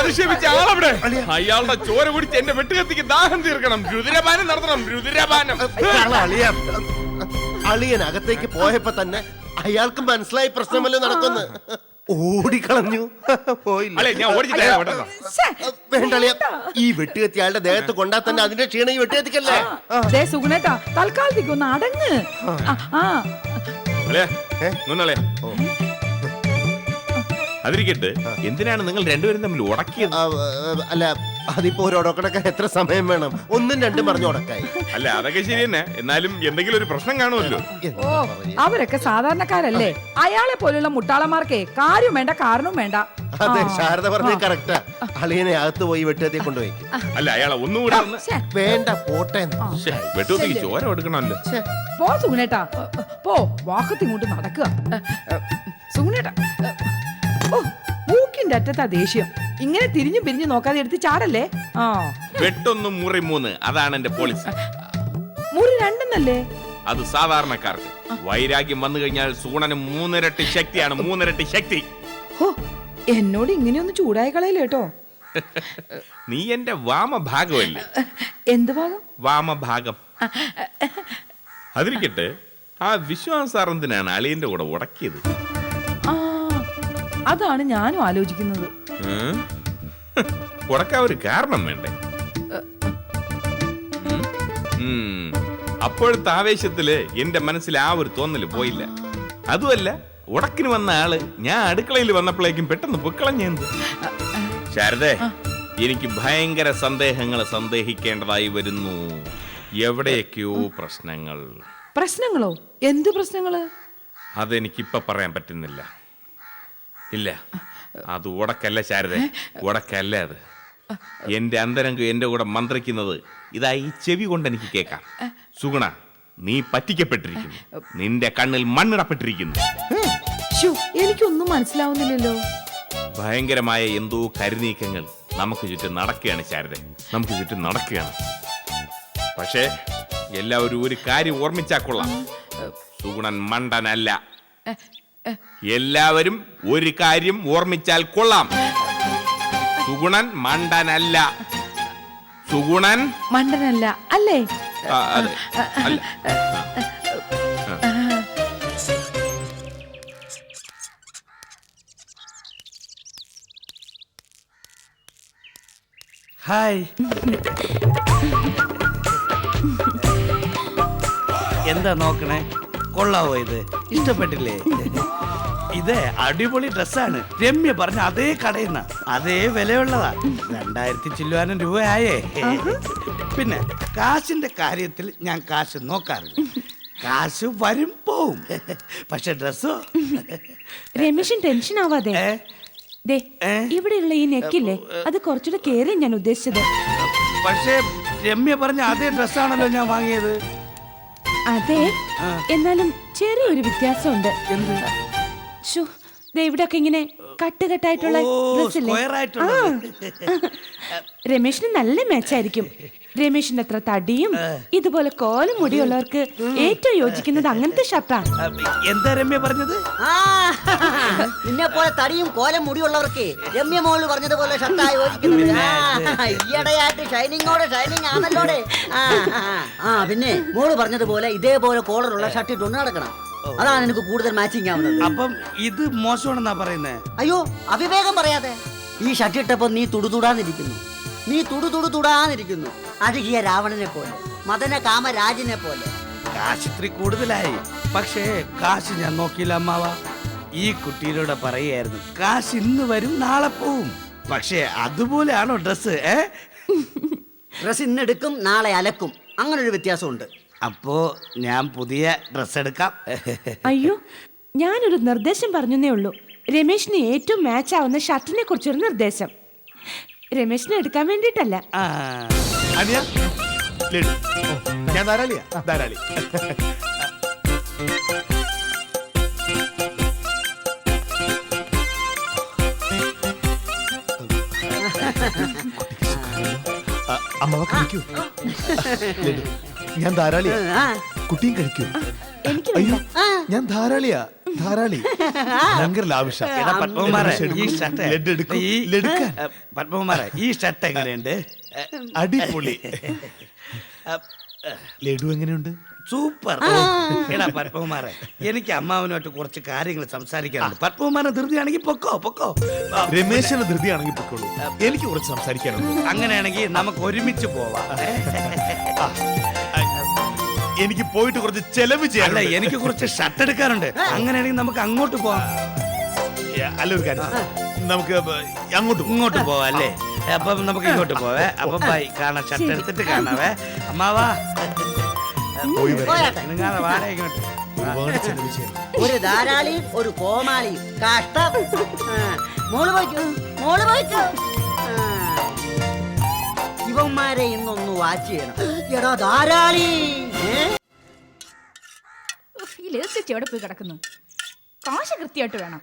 അധിക്ഷേപിച്ച ആളവിടെ. അയാളുടെ ചോര കുടിച്ച് എന്റെ വെട്ടുകത്തിക്ക് ദാഹം തീർക്കണം. രുതിരപാനം നടത്തണം രുതിരപാനം അളിയ. അളിയൻ അകത്തേക്ക് പോയപ്പോ തന്നെ അയാൾക്ക് മനസ്സിലായി പ്രശ്നമല്ലോ നടക്കുന്നു. ഓടിക്കളഞ്ഞു. പോയില്ല. ഞാൻ ശ്ശേ, ഈ വെട്ടുകത്തി അയാളുടെ ദേഹത്ത് കൊണ്ടാ തന്നെ അതിന്റെ ക്ഷീണം ഈ വെട്ടുകത്തിക്കല്ലേ ദേ സുഗുണേട്ടാ തൽക്കാലത്തേക്ക് ഒന്ന് അടങ്ങ്. ആ, അതിരിക്കട്ടെ എന്തിനാണ് നിങ്ങൾ രണ്ടുപേരും തമ്മിൽ ഉടക്കിയത്? അല്ല അതിപ്പോ ഒരു ഉടക്കടക്കാൻ എത്ര സമയം വേണം? ഒന്നും രണ്ടും പറഞ്ഞു ഉടക്കായി. അല്ല അതൊക്കെ ശരി തന്നെ. എന്നാലും എന്തെങ്കിലും ഒരു പ്രശ്നം കാണുമല്ലോ. ഓ അവരൊക്കെ സാധാരണക്കാരല്ലേ? അയാളെ പോലുള്ള മുട്ടാളന്മാർക്കേ കാര്യം വേണ്ട കാരണവും വേണ്ട. അതെ. ശാരദ പറഞ്ഞ കറക്റ്റാ അളിയനെ അകത്ത് പോയി വെട്ടുകത്തി കൊണ്ടുപോയി അല്ല അയാളെ ഒന്നുകൂടെ ഒന്ന് ശ്ശേ, വേണ്ട പോട്ടെ ശ്ശെ, വെട്ടുകത്തിക്ക് ചോര പോ സുഗുണേട്ടാ. പോ വാക്കത്തി ഇങ്ങോട്ട് നടക്കുക. സുഗുണേട്ടാ. ഓ മൂക്കിന്റെ അറ്റത്താ ദേഷ്യം. ഇങ്ങനെ തിരിഞ്ഞു പിരിഞ്ഞു നോക്കാതെ എടുത്ത് ചാടല്ലേ? ആ. വെട്ടൊന്ന് മുറി മൂന്ന്. അതാണ് എന്റെ പോളിസി മുറി രണ്ടെന്നല്ലേ അത് സാധാരണക്കാർക്ക്. വൈരാഗ്യം വന്നു കഴിഞ്ഞാൽ സൂണന് മൂന്നിരട്ടി ശക്തിയാണ്. മൂന്നിരട്ടി ശക്തി. ഹോ എന്നോട് ഇങ്ങനെയൊന്ന് ചൂടായി കളയല്ലേ കേട്ടോ? നീ എന്റെ വാമഭാഗമല്ലേ എന്ത് ഭാഗം? വാമഭാഗം അതിരിക്കട്ടെ. ആ വിശ്വാസാറന്തിനാണ് അളിയന്റെ കൂടെ ഉടക്കിയത്? ആ അതാണ് ഞാനും ആലോചിക്കുന്നത്? ഉടക്കാൻ ഒരു കാരണം വേണ്ടേ. അപ്പോഴത്തെ ആവേശത്തിൽ എന്റെ മനസ്സിൽ ആ ഒരു തോന്നൽ പോയില്ല. അതുമല്ല ഉടക്കിന് വന്ന ആൾ ഞാൻ അടുക്കളയിൽ വന്നപ്പോഴേക്കും പെട്ടെന്ന് പൊക്കളഞ്ഞെന്ത് ശാരദേ എനിക്ക് ഭയങ്കര സന്ദേഹങ്ങൾ സന്ദേഹിക്കേണ്ടതായി വരുന്നു. എവിടെയൊക്കെയോ പ്രശ്നങ്ങൾ. പ്രശ്നങ്ങളോ? എന്ത് പ്രശ്നങ്ങൾ? അതെനിക്കിപ്പ പറയാൻ പറ്റുന്നില്ല. ഇല്ല. അത് ഉടക്കല്ല ശാരദ ഉടക്കല്ല അത്. എന്റെ അന്തരംഗം എന്റെ കൂടെ മന്ത്രിക്കുന്നത് ഇതാ ഈ ചെവി കൊണ്ട് എനിക്ക് കേൾക്കാം. സുഗുണ നീ പറ്റിക്കപ്പെട്ടിരിക്കുന്നു. നിന്റെ കണ്ണിൽ മണ്ണിടപ്പെട്ടിരിക്കുന്നു. എനിക്കൊന്നും മനസ്സിലാവുന്നില്ലല്ലോ. ഭയങ്കരമായ എന്തോ കരുനീക്കങ്ങൾ നമുക്ക് ചുറ്റും നടക്കുകയാണ് ശാരദ നമുക്ക് ചുറ്റും നടക്കുകയാണ്. പക്ഷേ എല്ലാവരും ഒരു കാര്യം ഓർമ്മിച്ചാക്കൊള്ളാം സുഗുണൻ മണ്ടനല്ല. എല്ലാവരും ഒരു കാര്യം ഓർമ്മിച്ചാൽ കൊള്ളാം. സുഗുണൻ മണ്ടനല്ല. സുഗുണൻ? മണ്ടനല്ല അല്ലേ? ആ, അതെ. അല്ല. ഹായ്. എന്താ നോക്കണേ? കൊള്ളാവോ ഇത്? ഇഷ്ടപ്പെട്ടില്ലേ? ഇത് അടിപൊളി ഡ്രസ്സാണ്. രമ്യ പറഞ്ഞ അതേ കടയിൽ നിന്ന് അതേ വിലയുള്ളതാ. രണ്ടായിരത്തി ചില്ലുവാനും രൂപയായേ. പിന്നെ കാശിന്റെ കാര്യത്തിൽ ഞാൻ കാശ് നോക്കാറില്ല. കാശ് വരും പോവും. പക്ഷെ ഡ്രസ്സോ? രമേശൻ ടെൻഷൻ ആവാതെ. ദേ? ഇവിടെയുള്ള ഈ നെക്കില്ലേ? അത് കുറച്ചുകൂടെ കേറി ഞാൻ ഉദ്ദേശിച്ചത്. പക്ഷേ രമ്യ പറഞ്ഞ അതേ ഡ്രസ്സാണല്ലോ ഞാൻ വാങ്ങിയത്. അതെ. എന്നാലും ചെറിയൊരു വ്യത്യാസമുണ്ട്. എന്ത്? ശ്ശോ, ദേ ഇവിടെയൊക്കെ ഇങ്ങനെ കട്ടുകെട്ടായിട്ടുള്ള. രമേശിന് നല്ല മാച്ചായിരിക്കും രമേശിന്റെ അത്ര തടിയും ഇതുപോലെ കോലും മുടിയുള്ളവർക്ക് ഏറ്റവും യോജിക്കുന്നത് അങ്ങനത്തെ ഷർട്ടാണ് എന്താ രമ്യ പറഞ്ഞത്? നിന്നെ പോലെ തടിയും കോലം മുടിയുള്ളവർക്ക് രമ്യ മോൾ പറഞ്ഞതുപോലെ ഷർട്ടാ യോജിക്കുന്നത്. ഈയിടെയായിട്ട് ഷൈനിങ്ങോടെ ഷൈനിങ് ആണല്ലോടെ. ആ പിന്നെ മോൾ പറഞ്ഞതുപോലെ ഇതേപോലെ കോളറുള്ള ഷർട്ട് ഇട്ടുകൊണ്ട് നടക്കണം. അതാണ് എനിക്ക് കൂടുതൽ മാച്ചിങ് ആവുന്നത്. അപ്പം ഇത് മോശമാണെന്നാ പറയുന്നേ? അയ്യോ അവിവേകം പറയാതെ. ഈ ഷർട്ട് ഇട്ടപ്പോ നീ തുടുതുടാന്നിരിക്കുന്നു നീ തുടുതുടു തുടാന്നിരിക്കുന്നു അഴുകിയ രാവണനെ പോലെ മദന കാമരാജിനെ പോലെ. കാശ് ഇത്തിരി കൂടുതലായി. പക്ഷേ കാശ് ഞാൻ നോക്കിയില്ല അമ്മാവ. ഈ കുട്ടിയിലൂടെ പറയായിരുന്നു കാശ് ഇന്ന് വരും നാളെ പോവും. പക്ഷേ അതുപോലെയാണോ ഡ്രസ്സ് ഏ? ഡ്രസ് ഇന്നെടുക്കും നാളെ അലക്കും. അങ്ങനൊരു ഒരു വ്യത്യാസമുണ്ട്. അപ്പോ ഞാൻ പുതിയ ഡ്രസ് എടുക്കാം. അയ്യോ ഞാനൊരു നിർദ്ദേശം പറഞ്ഞേ ഉള്ളൂ. രമേശിന് ഏറ്റവും മാച്ച് ആവുന്ന ഷർട്ടിനെ കുറിച്ചൊരു നിർദ്ദേശം. രമേശിനെ എടുക്കാൻ വേണ്ടിട്ടല്ല ആ, അനിയ ലഡു. ഓ, ഞാൻ ധാരാളിയാ ധാരാളി. അമ്മ കഴിക്കൂ ഞാൻ ധാരാളിയാ. ആ, കുട്ടിയും കഴിക്കൂ. എനിക്ക് അയ്യോ ആ. ഞാൻ ധാരാളിയാ ധാരാളി. ഭയങ്കര ലാവിഷ. എടാ പത്മകുമാറെ ഈ ഷർട്ട് എടുക്കൂ, ഈ ലഡ്ഡുക്ക. ഏ, പത്മകുമാറെ ഈ ഷർട്ട് എങ്ങനെയുണ്ട്? അടിപൊളി. ലഡു എങ്ങനെയുണ്ട്? സൂപ്പർ. എടാ പത്മകുമാറെ എനിക്ക് അമ്മാവനുമായിട്ട് കുറച്ച് കാര്യങ്ങൾ സംസാരിക്കാനുണ്ട്. പത്മകുമാരൻ ധൃതിയാണെങ്കിൽ പൊക്കോ പൊക്കോ. ആ, രമേശന് ധൃതിയാണെങ്കിൽ പൊക്കോളൂ. എനിക്ക് കുറച്ച് സംസാരിക്കാനുണ്ട്. അങ്ങനെയാണെങ്കിൽ നമുക്ക് ഒരുമിച്ച് പോവാം. എനിക്ക് പോയിട്ട് കുറച്ച് ചെലവ് അല്ല ചെയ്യാനുണ്ട്. എനിക്ക് കുറച്ച് ഷർട്ട് എടുക്കാറുണ്ട് അങ്ങനെയാണെങ്കിൽ നമുക്ക് അങ്ങോട്ട് പോവാം. അല്ല ഒരു കാര്യം നമുക്ക് അങ്ങോട്ട് ഇങ്ങോട്ട് പോവാം അല്ലേ? അപ്പം നമുക്ക് ഇങ്ങോട്ട് പോവേ. അപ്പൊ ബൈ കാണാം ഷർട്ട് എടുത്തിട്ട് കാണാവേ. അമ്മാവാ. പോയി വരാം. നിങ്ങാതെ വാടക ഇങ്ങോട്ട്. ഒരുപാട് ചെലവ് ചെയ്യാൻ ഒരു ധാരാളിയും ഒരു കോമാളിയും. കഷ്ടം. ആ, മോൾ പോയിക്കോ. മോൾ പോയിക്കോ. ആ. ഇവന്മാരെ ഇന്നൊന്ന് വാച്ച് ചെയ്യണം. എടാ ധാരാളി. ഈ എവിടെ പോയി കിടക്കുന്നു? കാശ് കൃത്യമായിട്ട് വേണം.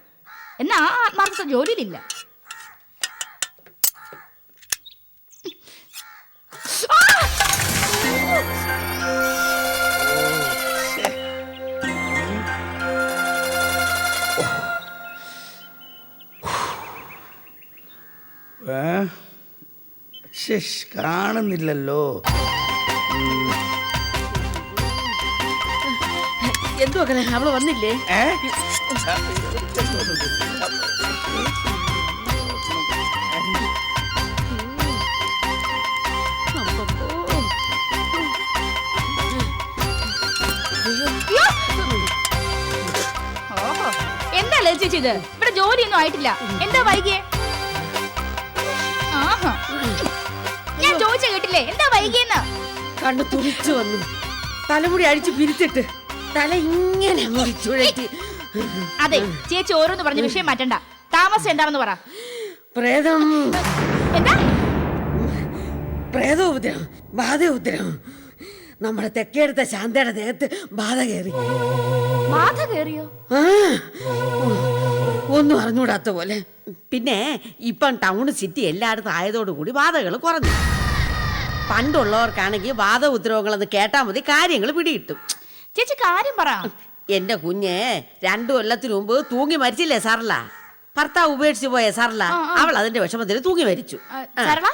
എന്നാ ആ ആത്മാർത്ഥ ജോലിയിലില്ല. കാണുന്നില്ലല്ലോ. എന്തുവാ അവൾ വന്നില്ലേ? എന്താ ലജിച്ച് ഇത്? ഇവിടെ ജോലിയൊന്നും ആയിട്ടില്ല. എന്താ വൈകിയേ? ആഹാ. ഞാൻ ചോദിച്ച കേട്ടില്ലേ? എന്താ വൈകിയെന്ന്? കണ്ണു തുറിച്ചു വന്നു. തലമുടി അഴിച്ചു പിരിച്ചിട്ട് തല ഇങ്ങനെ അങ്ങോട്ട് അതെ ചേച്ചി ഓരോന്ന് പറഞ്ഞ വിഷയം മാറ്റണ്ട. താമസം എന്താണെന്ന് പറ. പ്രേതം. എന്താ? പ്രേത ഉപദ്രവം ബാധ ഉപദ്രവം. നമ്മുടെ തെക്കേടുത്ത ശാന്തയുടെ ദേഹത്ത് ബാധ കയറി. ബാധ കേറിയോ ആ, ഒന്നും അറിഞ്ഞൂടാത്ത പോലെ. പിന്നെ ഇപ്പം ടൗൺ സിറ്റി എല്ലായിടത്തും ആയതോടുകൂടി ബാധകൾ കുറഞ്ഞു. പണ്ടുള്ളവർക്കാണെങ്കിൽ വാദ ഉത്തരവങ്ങളെന്ന് കേട്ടാൽ മതി കാര്യങ്ങൾ പിടികിട്ടും. ചേച്ചി കാര്യം പറ. എന്റെ കുഞ്ഞെ രണ്ടു കൊല്ലത്തിനു മുമ്പ് തൂങ്ങി മരിച്ചില്ലേ സർല ഭർത്താവ് ഉപേക്ഷിച്ചു പോയ സർല അവൾ അതിന്റെ വിഷമത്തിൽ തൂങ്ങി മരിച്ചു. ആ? ശാന്തര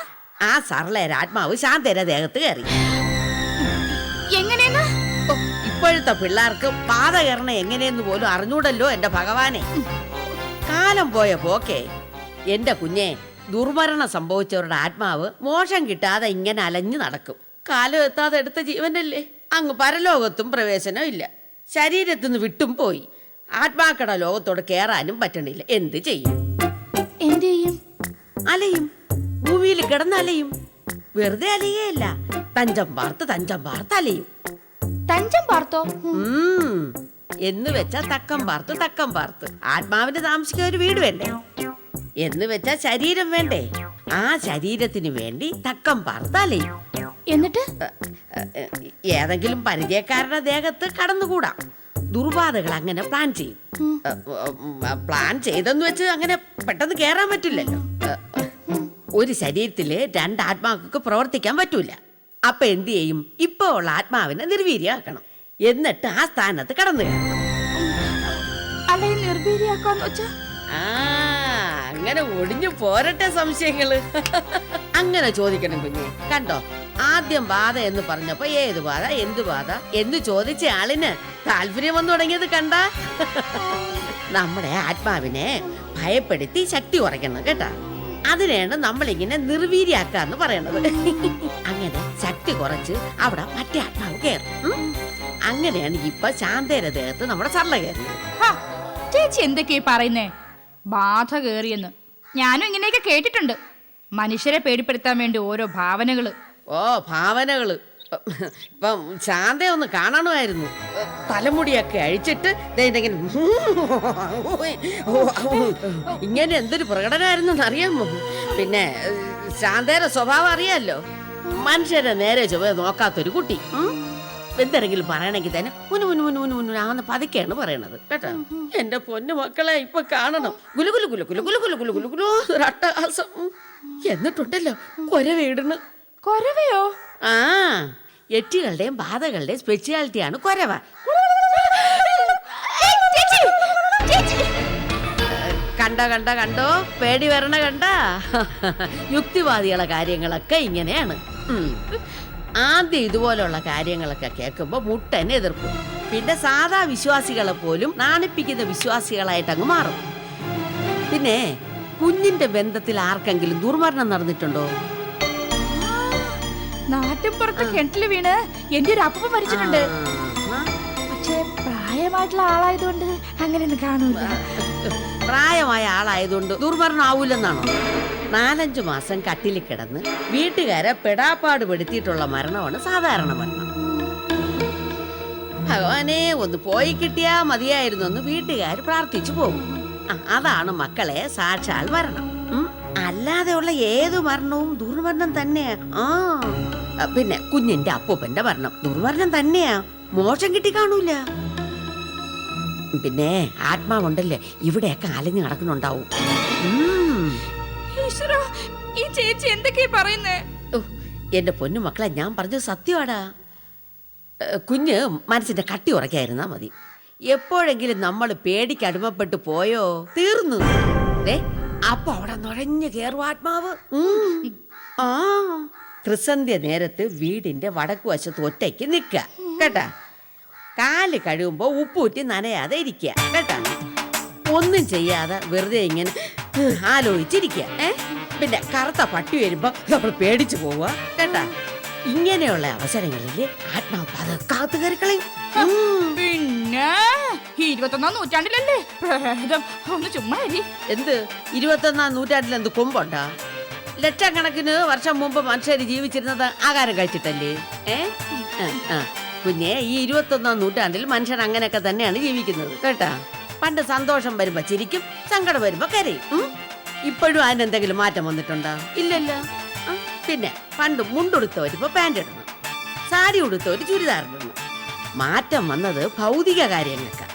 സർലയുടെ ആത്മാവ് ശാന്തയുടെ ദേഹത്ത് കയറി. എങ്ങനെയെന്ന്? ഇപ്പോഴത്തെ പിള്ളേർക്ക് പാത കയറണ എങ്ങനെയെന്ന് പോലും അറിഞ്ഞൂടല്ലോ എന്റെ ഭഗവാനെ. കാലം പോയ പോക്കെ എന്റെ കുഞ്ഞെ ദുർമരണം സംഭവിച്ചവരുടെ ആത്മാവ് മോശം കിട്ടാതെ ഇങ്ങനെ അലഞ്ഞു നടക്കും. കാലം എത്താതെ എടുത്ത ജീവനല്ലേ? അങ്ങ് പരലോകത്തും പ്രവേശനം ഇല്ല. ശരീരത്തിൽ നിന്ന് വിട്ടും പോയി. ആത്മാക്കട ലോകത്തോട് കയറാനും പറ്റണില്ല. എന്ത് ചെയ്യും? എന്ത് ചെയ്യും? അലയും. ഭൂമിയിൽ കിടന്നലയും വെറുതെ അലയേയല്ല. തഞ്ചം പാർത്ത് തഞ്ചം പാർത്ത് അലയും. തഞ്ചം പാർത്തോ എന്ന് വെച്ചാ തക്കം പാർത്ത് തക്കം പാർത്ത് ആത്മാവിന് താമസിക്കാൻ ഒരു വീട് വേണ്ടേ? എന്ന് വെച്ചാ ശരീരം വേണ്ടേ? ആ ശരീരത്തിന് വേണ്ടി തക്കം പാർത്ത് അലയും. എന്നിട്ട്? ഏതെങ്കിലും പരിചയക്കാരുടെ ദേഹത്ത് കടന്നുകൂടാം. ദുർബാധകൾ അങ്ങനെ പ്ലാൻ ചെയ്യും. പ്ലാൻ ചെയ്തെന്ന് വെച്ച് അങ്ങനെ പെട്ടെന്ന് കേറാൻ പറ്റില്ലല്ലോ. ഒരു ശരീരത്തിൽ രണ്ട് ആത്മാക്കൾക്ക് പ്രവർത്തിക്കാൻ പറ്റൂല. അപ്പൊ എന്ത് ചെയ്യും? ഇപ്പൊ ഉള്ള ആത്മാവിനെ നിർവീര്യമാക്കണം എന്നിട്ട് ആ സ്ഥാനത്ത് കടന്നു കയറണം. അങ്ങനെ ഒടിഞ്ഞു പോരട്ടെ സംശയങ്ങൾ. അങ്ങനെ ചോദിക്കണം കുഞ്ഞു. കണ്ടോ? ആദ്യം ബാധ എന്ന് പറഞ്ഞപ്പോ ഏത് ബാധ എന്ത് ബാധ എന്ന് ചോദിച്ച ആളിന് താല്പര്യം വന്നു തുടങ്ങിയത് കണ്ട? നമ്മുടെ ആത്മാവിനെ ഭയപ്പെടുത്തി ശക്തി കുറയ്ക്കണം കേട്ടാ. അതിനെയാണ് നമ്മളിങ്ങനെ നിർവീര്യാക്കാന്ന് പറയണത്. അങ്ങനെ ശക്തി കുറച്ച് അവിടെ മറ്റേ ആത്മാവ് കയറും. അങ്ങനെയാണ് ഇപ്പൊ ശാന്തേര ദേഹത്ത് നമ്മുടെ കയറുന്നത് ഹാ, ചേച്ചി എന്തൊക്കെയാ പറയുന്നേ? ബാധ കേറിയെന്ന് ഞാനും ഇങ്ങനെയൊക്കെ കേട്ടിട്ടുണ്ട്. മനുഷ്യരെ പേടിപ്പെടുത്താൻ വേണ്ടി ഓരോ ഭാവനകൾ. ഓ ഭാവനകൾ ഇപ്പം ശാന്തയെ ഒന്ന് കാണണമായിരുന്നു തലമുടിയൊക്കെ അഴിച്ചിട്ട് ഇങ്ങനെ ഇങ്ങനെ എന്തൊരു പ്രകടനമായിരുന്നു അറിയാമോ പിന്നെ ശാന്തയുടെ സ്വഭാവം അറിയാമല്ലോ മനുഷ്യരെ നേരെ ചൊവ്വ നോക്കാത്തൊരു കുട്ടി എന്തെങ്കിലും പറയണമെങ്കിൽ തന്നെ ഉനു ഉനു ഉനു ഉനു ഉനു ആന്ന് പതുക്കെയാണ് പറയണത് കേട്ടോ എന്റെ പൊന്നു മക്കളെ ഇപ്പൊ കാണണം ഗുലുകുലു ഗുലുകുലു ഗുലുകുലു ഗുലുകുലു ഗുലുകുലു ഒരട്ടഹാസം എന്നിട്ടുണ്ടല്ലോ കൊര വീടിന് കൊരവയോ? ആ എട്ടികളുടെയും ബാധകളുടെയും സ്പെഷ്യാലിറ്റിയാണ് കൊരവ. കണ്ടോ കണ്ടോ കണ്ട? പേടി വരണ കണ്ട. യുക്തിവാദികളെ കാര്യങ്ങളൊക്കെ ഇങ്ങനെയാണ്. ആദ്യം ഇതുപോലുള്ള കാര്യങ്ങളൊക്കെ കേൾക്കുമ്പോൾ മുട്ടനെ എതിർക്കും. പിന്നെ സാധാ വിശ്വാസികളെ പോലും നാണിപ്പിക്കുന്ന വിശ്വാസികളായിട്ട് അങ്ങ് മാറും. പിന്നെ കുഞ്ഞിന്റെ ബന്ധത്തിൽ ആർക്കെങ്കിലും ദുർമരണം നടന്നിട്ടുണ്ടോ? നാട്ടിൻപുറത്ത് കിണറ്റിൽ വീണ് എന്റെ ഒരു അപ്പ മരിച്ചിട്ടുണ്ട്. പക്ഷേ പ്രായമായിട്ടുള്ള ആളായതുകൊണ്ട് അങ്ങനെയൊന്നും കാണൂല. പ്രായമായ ആളായതുകൊണ്ട് ദുർമരണം ആവൂലെന്നാണോ നാലഞ്ചു മാസം കട്ടിൽ കിടന്ന് വീട്ടുകാരെ പെടാപ്പാട് പെടുത്തിയിട്ടുള്ള മരണമാണ് സാധാരണ മരണം. ഭഗവാനെ ഒന്ന് പോയി കിട്ടിയാ മതിയായിരുന്നു. എന്ന് വീട്ടുകാർ പ്രാർത്ഥിച്ചു പോകും. അതാണ് മക്കളെ സാക്ഷാൽ മരണം. അല്ലാതെയുള്ള ഏത് മരണവും ദുർവർണം തന്നെയാ. ആ പിന്നെ കുഞ്ഞിന്റെ അപ്പൂപ്പന്റെ വർണം ദുർവർണം തന്നെയാ. മോശം കിട്ടി കാണൂല. പിന്നെ ആത്മാവുണ്ടല്ലേ ഇവിടെയൊക്കെ അലഞ്ഞു നടക്കുന്നുണ്ടാവും. ഈശ്വരാ, ഈ ചേച്ചി എന്തൊക്കെയാ പറയുന്നേ? ഓ, എന്റെ പൊന്നു മക്കളെ ഞാൻ പറഞ്ഞത് സത്യമാടാ. ഏ, കുഞ്ഞ് മനസ്സിന്റെ കട്ടി ഉറക്കായിരുന്നാ മതി. എപ്പോഴെങ്കിലും നമ്മൾ പേടിക്ക് അടിമപ്പെട്ട് പോയോ? തീർന്നു. ദേ, അപ്പൊ അവിടെ നുഴഞ്ഞു കയറും ആത്മാവ്. ആ. ത്രിസന്ധ്യ നേരത്ത് വീടിന്റെ വടക്കു വശത്ത് ഒറ്റയ്ക്ക് നിക്ക കേട്ടാ? കാൽ കഴിയുമ്പോ ഉപ്പൂറ്റി നനയാതെ ഇരിക്കുക. കേട്ടാ? ഒന്നും ചെയ്യാതെ വെറുതെ ഇങ്ങനെ ആലോചിച്ചിരിക്കുക. ഏ? പിന്നെ കറുത്ത പട്ടി വരുമ്പോ നമ്മൾ പേടിച്ചു പോവുക. കേട്ടാ? ഇങ്ങനെയുള്ള അവസരങ്ങളിൽ ആത്മാവ് കാത്തു കയറിക്കളയും. നൂറ്റാണ്ടിലല്ലേ? നൂറ്റാണ്ടിൽ എന്ത് കൊമ്പുണ്ടാ? ലക്ഷക്കണക്കിന് വർഷം മുമ്പ് മനുഷ്യര് ജീവിച്ചിരുന്നത് ആഹാരം കഴിച്ചിട്ടല്ലേ? ഏ. കുഞ്ഞെ ഈ ഇരുപത്തൊന്നാം നൂറ്റാണ്ടിൽ മനുഷ്യൻ അങ്ങനെയൊക്കെ തന്നെയാണ് ജീവിക്കുന്നത് കേട്ടാ? പണ്ട് സന്തോഷം വരുമ്പോ ചിരിക്കും സങ്കടം വരുമ്പോ കരയും. ഇപ്പോഴും അതിനെന്തെങ്കിലും മാറ്റം വന്നിട്ടുണ്ടോ? ഇല്ലല്ലോ. പിന്നെ പണ്ട് മുണ്ടുടുത്തവരിപ്പോ പാന്റ് ഇടണം. സാരി ഉടുത്തവര് ചുരിദാർ ഇടണം. മാറ്റം വന്നത് ഭൗതിക കാര്യങ്ങൾക്ക്.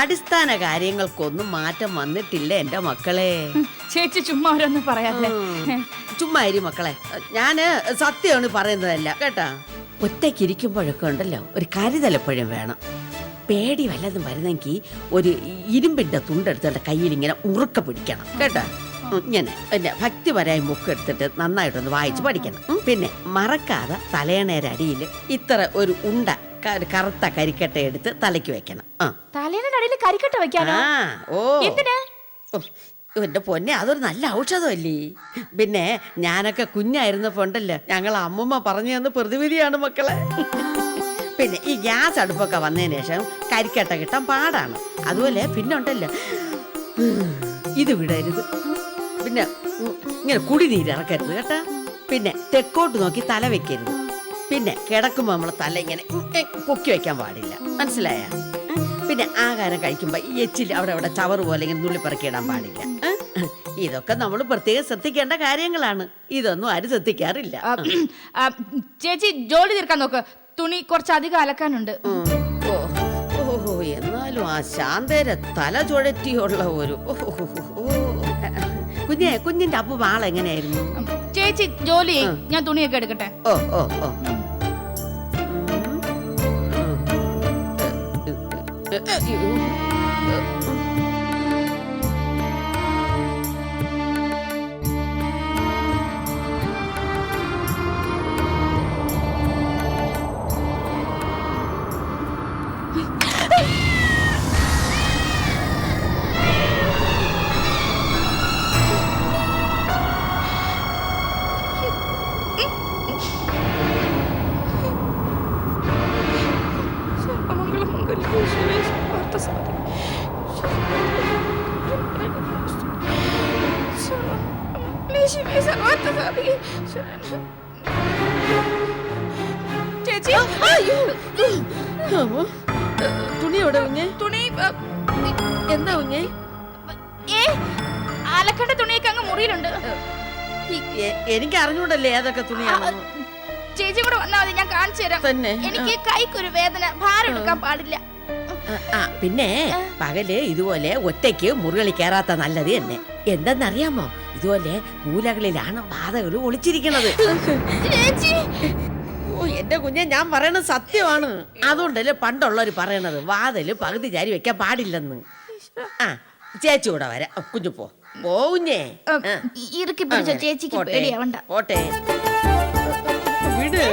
അടിസ്ഥാന കാര്യങ്ങൾക്കൊന്നും മാറ്റം വന്നിട്ടില്ല എന്റെ മക്കളെ. ചേച്ചി ചുമ്മാ ഓരോന്ന് പറയാതെ. ചുമ്മാ ഇരി മക്കളെ. ഞാൻ സത്യമാണ് പറയുന്നതല്ല കേട്ടാ? ഒറ്റയ്ക്കിരിക്കുമ്പോഴൊക്കെ ഉണ്ടല്ലോ ഒരു കരുതലപ്പോഴും വേണം. പേടി വല്ലതും വരുന്നെങ്കിൽ ഒരു ഇരുമ്പിന്റെ തുണ്ടെടുത്തിട്ട് കയ്യിൽ ഇങ്ങനെ ഉറുക്ക പിടിക്കണം കേട്ടോ? ഇങ്ങനെ പിന്നെ ഭക്തിപരായ ബുക്ക് എടുത്തിട്ട് നന്നായിട്ടൊന്ന് വായിച്ച് പഠിക്കണം. പിന്നെ മറക്കാതെ തലയണേരടിയിൽ ഇത്ര ഒരു ഉണ്ട കറുത്ത കരിക്കട്ട എടുത്ത് തലയ്ക്ക് വെക്കണം. ആ. അടിയിൽ കരിക്കട്ട വെക്കാനോ? ആ, ഓ. എന്തിനാ? ഓ, എന്റെ പൊന്നെ അതൊരു നല്ല ഔഷധമല്ലേ? പിന്നെ ഞാനൊക്കെ കുഞ്ഞായിരുന്നപ്പോ ഉണ്ടല്ലോ ഞങ്ങൾ അമ്മമ്മ പറഞ്ഞു തന്ന പ്രതിവിധിയാണ് മക്കളെ. പിന്നെ ഈ ഗ്യാസ് അടുപ്പൊക്കെ വന്നതിന് ശേഷം കരിക്കട്ട കിട്ടാൻ പാടാണ്. അതുപോലെ പിന്നെ ഉണ്ടല്ലോ ഇത് വിടരുത്. പിന്നെ ഉം, ഇങ്ങനെ കുടിനീര് ഇറക്കരുത് കേട്ടാ. പിന്നെ തെക്കോട്ട് നോക്കി തല വെക്കരുത്. പിന്നെ കിടക്കുമ്പോ നമ്മളെ തല ഇങ്ങനെ പൊക്കി വെക്കാൻ പാടില്ല. മനസ്സിലായ? പിന്നെ ആഹാരം കഴിക്കുമ്പോ ഈ എച്ചിൽ അവിടെ അവിടെ ചവറ് പോലെ ഇങ്ങനെ നുള്ളിപ്പറക്കി ഇടാൻ പാടില്ല. ഇതൊക്കെ നമ്മൾ പ്രത്യേകം ശ്രദ്ധിക്കേണ്ട കാര്യങ്ങളാണ്. ഇതൊന്നും ആരും ശ്രദ്ധിക്കാറില്ല. ചേച്ചി ജോലി തീർക്കാൻ നോക്ക്. തുണി കുറച്ചധികം അലക്കാനുണ്ട്. ഓ, ഓ, എന്നാലും ആ ശാന്തേരെ തല ചുഴറ്റിയുള്ള ഒരു ഓ. കുഞ്ഞെ കുഞ്ഞിന്റെ അപ്പു ആളെങ്ങനെയായിരുന്നു എങ്ങനെയായിരുന്നു? ചേച്ചി ജോലി. ഞാൻ തുണിയൊക്കെ എടുക്കട്ടെ. ഓ ഓ ഓ. ചേച്ചി മുറിയിലുണ്ട് എനിക്ക് അറിഞ്ഞൂടല്ലേ ഏതൊക്കെ തുണിയാണെന്ന്? ചേച്ചി കൂടെ വന്നാൽ മതി ഞാൻ കാണിച്ചു തരാം. തന്നെ. എനിക്ക് കൈക്കൊരു വേദന ഭാരം എടുക്കാൻ പാടില്ല. ആ, പിന്നെ പകൽ ഇതുപോലെ ഒറ്റയ്ക്ക് മുറികളിൽ കയറാത്ത നല്ലത് തന്നെ. എന്തെന്നറിയാമോ? ഇതുപോലെ മൂലകളിലാണ് ബാധകൾ ഒളിച്ചിരിക്കണത് എന്റെ കുഞ്ഞെ ഞാൻ പറയണത് സത്യമാണ്. അതുകൊണ്ടല്ലേ പണ്ടുള്ളവർ പറയണത്. വാതിൽ പകുതി ചാരി വെക്കാൻ പാടില്ലെന്ന്. ആ ചേച്ചി കൂടെ വരാം കുഞ്ഞു പോ. പോ കുഞ്ഞേ ഉം, ആ. ഇറുക്കി പിടിച്ചോ. ചേച്ചിക്ക്. പേടിയാവണ്ട. പോട്ടെ. വിട്.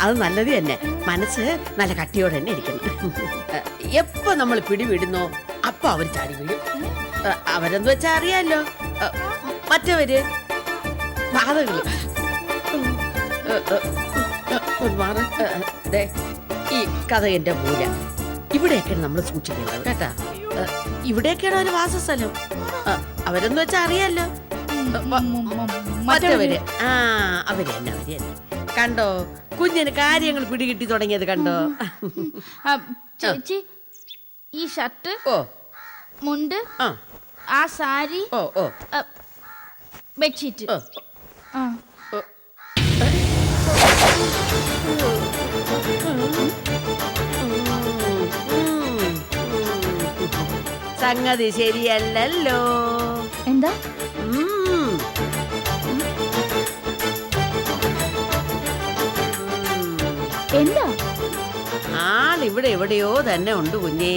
അത് നല്ലത് തന്നെ. മനസ്സ് നല്ല കട്ടിയോടെ തന്നെ ഇരിക്കണം എപ്പോ നമ്മൾ പിടിവിടുന്നോ അപ്പൊ അവർ ചാടി വീഴും. ആ, അവരെന്ന് വെച്ചാ അറിയാലോ. മറ്റവര്? ഒന്ന് മാറ്. ദേ, ഈ കഥ മൂല. ഇവിടെയൊക്കെയാണ് നമ്മൾ സൂക്ഷിക്കേണ്ടത്. കേട്ടാ? ഇവിടെയൊക്കെയാണ് അവർ വാസസ്ഥലം. അവരെന്ന് വെച്ചാ അറിയാലോ. മറ്റവര്. ആ അവർ തന്നെ അവർ തന്നെ. കണ്ടോ? കുഞ്ഞിന് കാര്യങ്ങൾ പിടികിട്ടി തുടങ്ങിയത് കണ്ടോ? ചേച്ചി ഈ ഷർട്ട് ഓ. മുണ്ട് ആ. സാരി ഓ ഓ. ബെഡ്ഷീറ്റ്. ഓ. സംഗതി ശരിയല്ലല്ലോ. എന്താ? എന്താ? ആളിവിടെ എവിടെയോ തന്നെ ഉണ്ട് കുഞ്ഞേ.